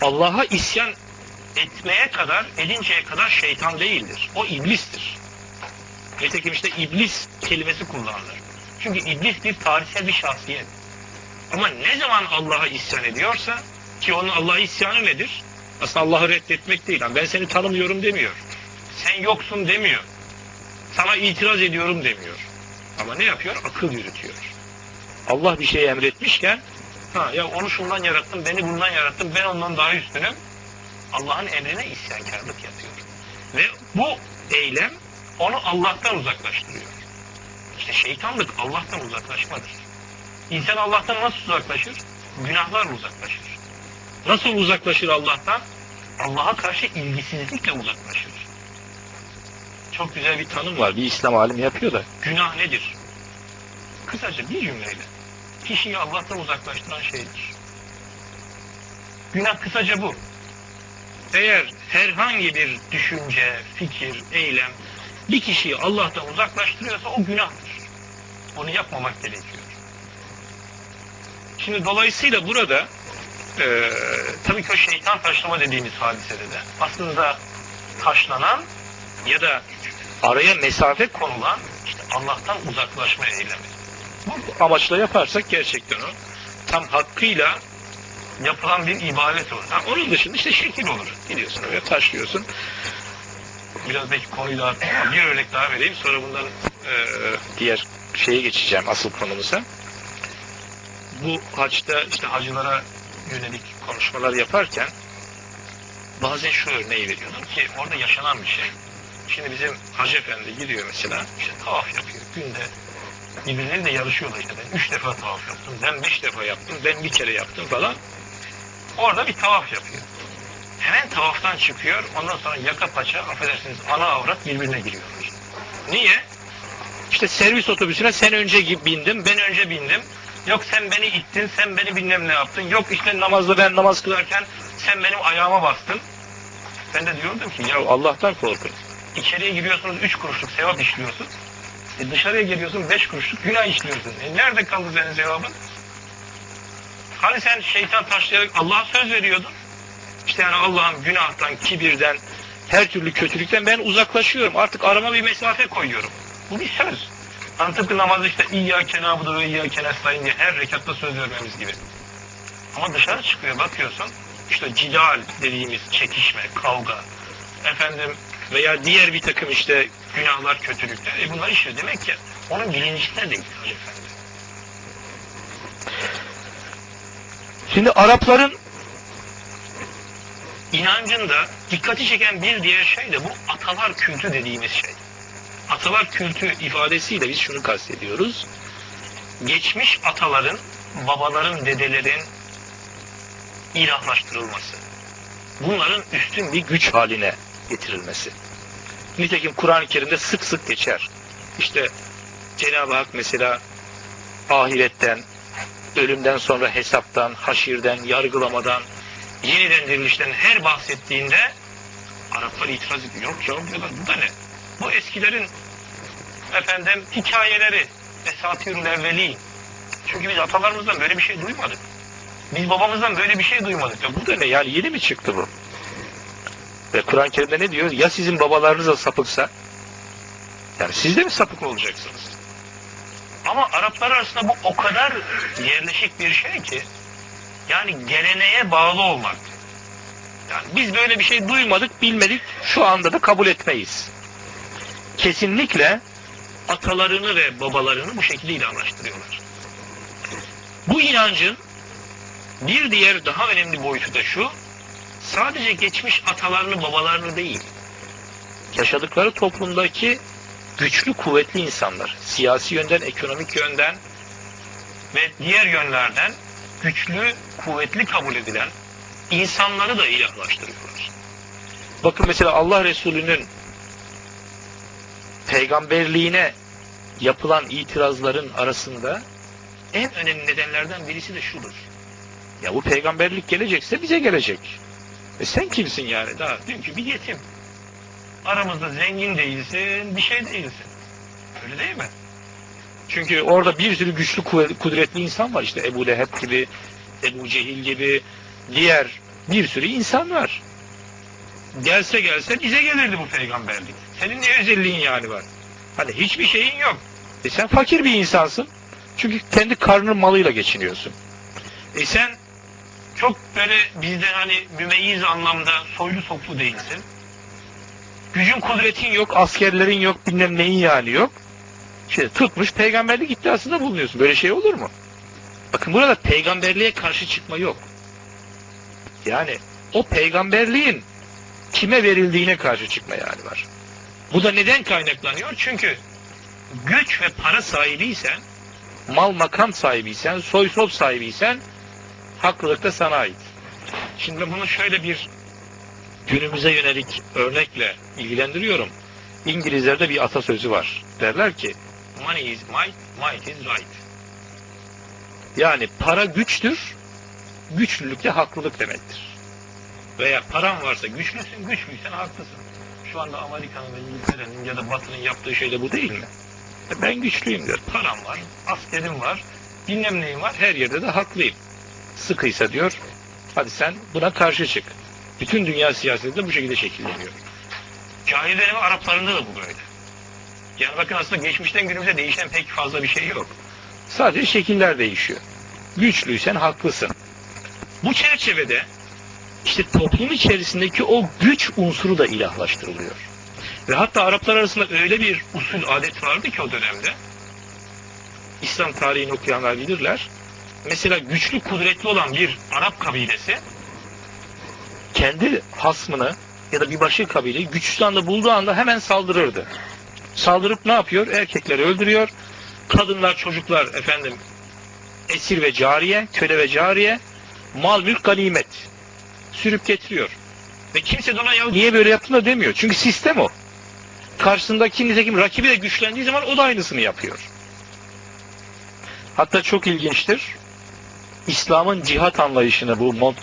Allah'a isyan etmeye kadar, edinceye kadar şeytan değildir. O iblistir. Nitekim işte iblis kelimesi kullanılır. Çünkü iblis bir tarihsel bir şahsiyet. Ama ne zaman Allah'a isyan ediyorsa ki onun Allah'a isyanı nedir? Aslında Allah'ı reddetmek değil. Ben seni tanımıyorum demiyor. Sen yoksun demiyor. Sana itiraz ediyorum demiyor. Ama ne yapıyor? Akıl yürütüyor. Allah bir şey emretmişken ha ya onu şundan yarattım, beni bundan yarattım, ben ondan daha üstünüm. Allah'ın emrine isyankarlık yapıyor. Ve bu eylem onu Allah'tan uzaklaştırıyor. İşte şeytanlık Allah'tan uzaklaşmadır. İnsan Allah'tan nasıl uzaklaşır? Günahlarla uzaklaşır. Nasıl uzaklaşır Allah'tan? Allah'a karşı ilgisizlikle uzaklaşır. Çok güzel bir tanım var. Bir İslam alimi yapıyor da. Günah nedir? Kısaca bir cümleyle. Kişiyi Allah'tan uzaklaştıran şeydir. Günah kısaca bu. Eğer herhangi bir düşünce, fikir, eylem bir kişiyi Allah'tan uzaklaştırıyorsa o günahtır. Onu yapmamak gerekiyor. Şimdi dolayısıyla burada e, tabii ki o şeytan taşlama dediğimiz hadisede de aslında taşlanan ya da araya mesafe konulan işte Allah'tan uzaklaşma eylemi. Amaçla yaparsak gerçekten o tam hakkıyla yapılan bir ibadet olur. Ha, onun dışında işte şekil olur. Gidiyorsun öyle taşlıyorsun. Biraz belki konuyu bir örnek daha vereyim. Sonra bundan e, diğer şeye geçeceğim asıl konumuza. Bu haçta işte hacılara yönelik konuşmalar yaparken bazen şu örneği veriyordum ki orada yaşanan bir şey. Şimdi bizim Hacı Efendi gidiyor mesela işte tavaf yapıyor günde birbirleriyle yarışıyorlar işte ben üç defa tavaf yaptım ben beş defa yaptım ben bir kere yaptım falan. Orada bir tavaf yapıyor. Hemen tavaftan çıkıyor ondan sonra yaka paça affedersiniz ana avrat birbirine giriyorlar. Niye? İşte servis otobüsüne sen önce bindim ben önce bindim. Yok sen beni ittin, sen beni bilmem ne yaptın. Yok işte namazda ben namaz kılarken sen benim ayağıma bastın. Ben de diyordum ki ya Allah'tan korkun. İçeriye giriyorsunuz üç kuruşluk sevap işliyorsun. E dışarıya geliyorsun beş kuruşluk günah işliyorsun. E nerede kaldı senin sevabın? Hani sen şeytan taşlayarak Allah'a söz veriyordun. İşte yani Allah'ım günahtan, kibirden, her türlü kötülükten ben uzaklaşıyorum. Artık arama bir mesafe koyuyorum. Bu bir söz. Hani tıpkı namazda işte İyyâke nâbudu ve İyyâke nestaîn diye her rekatta söz vermemiz gibi. Ama dışarı çıkıyor bakıyorsun işte cidal dediğimiz çekişme, kavga, efendim veya diğer bir takım işte günahlar, kötülükler. E bunlar işliyor. Demek ki onun bilincinde değil Hacı Efendi. Şimdi Arapların inancında dikkati çeken bir diğer şey de bu atalar kültü dediğimiz şey. Atalar kültü ifadesiyle biz şunu kastediyoruz. Geçmiş ataların, babaların, dedelerin ilahlaştırılması. Bunların üstün bir güç haline getirilmesi. Nitekim Kur'an-ı Kerim'de sık sık geçer. İşte Cenab-ı Hak mesela ahiretten, ölümden sonra hesaptan, haşirden, yargılamadan, yeniden dirilişten her bahsettiğinde Araplar itiraz ediyor. Yok canım diyorlar bu da ne? Bu eskilerin efendim hikayeleri Esatirül Evveli. Çünkü biz atalarımızdan böyle bir şey duymadık. Biz babamızdan böyle bir şey duymadık. Ya bu da ne? Yani yeni mi çıktı bu? Ve Kur'an-ı Kerim'de ne diyor? Ya sizin babalarınız da sapıksa? Yani siz de mi sapık olacaksınız? Ama Araplar arasında bu o kadar yerleşik bir şey ki yani geleneğe bağlı olmak. Yani biz böyle bir şey duymadık, bilmedik, şu anda da kabul etmeyiz. Kesinlikle atalarını ve babalarını bu şekilde ilahlaştırıyorlar. Bu inancın bir diğer daha önemli boyutu da şu, sadece geçmiş atalarını babalarını değil, yaşadıkları toplumdaki güçlü kuvvetli insanlar, siyasi yönden, ekonomik yönden ve diğer yönlerden güçlü, kuvvetli kabul edilen insanları da ilahlaştırıyorlar. Bakın mesela Allah Resulü'nün peygamberliğine yapılan itirazların arasında en önemli nedenlerden birisi de şudur. Ya bu peygamberlik gelecekse bize gelecek. E sen kimsin yani daha? Dünkü bir yetim. Aramızda zengin değilsin, bir şey değilsin. Öyle değil mi? Çünkü orada bir sürü güçlü, kudretli insan var. İşte Ebu Leheb gibi, Ebu Cehil gibi, diğer bir sürü insan var. Gelse gelse bize gelirdi bu peygamberlik. Senin ne özelliğin yani var? Hani hiçbir şeyin yok. E sen fakir bir insansın. Çünkü kendi karnının malıyla geçiniyorsun. E sen çok böyle bizde hani mümeyyiz anlamda soylu soplu değilsin. Gücün kudretin yok, askerlerin yok, bilmem neyin yani yok. İşte tutmuş peygamberlik iddiasında bulunuyorsun. Böyle şey olur mu? Bakın burada peygamberliğe karşı çıkma yok. Yani o peygamberliğin kime verildiğine karşı çıkma yani var. Bu da neden kaynaklanıyor? Çünkü güç ve para sahibiysen, mal makam sahibiysen, soy sop sahibiysen haklılık da sana ait. Şimdi bunu şöyle bir günümüze yönelik örnekle ilgilendiriyorum. İngilizlerde bir atasözü var. Derler ki money is might, might is right. Yani para güçtür, güçlülük de haklılık demektir. Veya paran varsa güçlüsün, güçlüysen haklısın. Şu anda Amerika'nın ve İngiltere'nin ya da Batı'nın yaptığı şey de bu değil mi? E Ben güçlüyüm der. Param var, askerim var, bilmem neyim var, her yerde de haklıyım. Sıkıysa diyor, hadi sen buna karşı çık. Bütün dünya siyaseti de bu şekilde şekilleniyor. Cahil dönemi Araplarında da bu böyle. Yani bakın aslında geçmişten günümüze değişen pek fazla bir şey yok. Sadece şekiller değişiyor. Güçlüysen haklısın. Bu çerçevede işte toplum içerisindeki o güç unsuru da ilahlaştırılıyor. Ve hatta Araplar arasında öyle bir usul adet vardı ki o dönemde. İslam tarihini okuyanlar bilirler. Mesela güçlü kudretli olan bir Arap kabilesi kendi hasmını ya da bir başka kabileyi güçlü anda bulduğu anda hemen saldırırdı. Saldırıp ne yapıyor? Erkekleri öldürüyor. Kadınlar, çocuklar efendim esir ve cariye, köle ve cariye, mal mülk ganimet sürüp getiriyor. Ve kimse de ona ya niye böyle yaptın da demiyor. Çünkü sistem o. Karşısındaki nitekim rakibi de güçlendiği zaman o da aynısını yapıyor. Hatta çok ilginçtir. İslam'ın cihat anlayışını bu Mont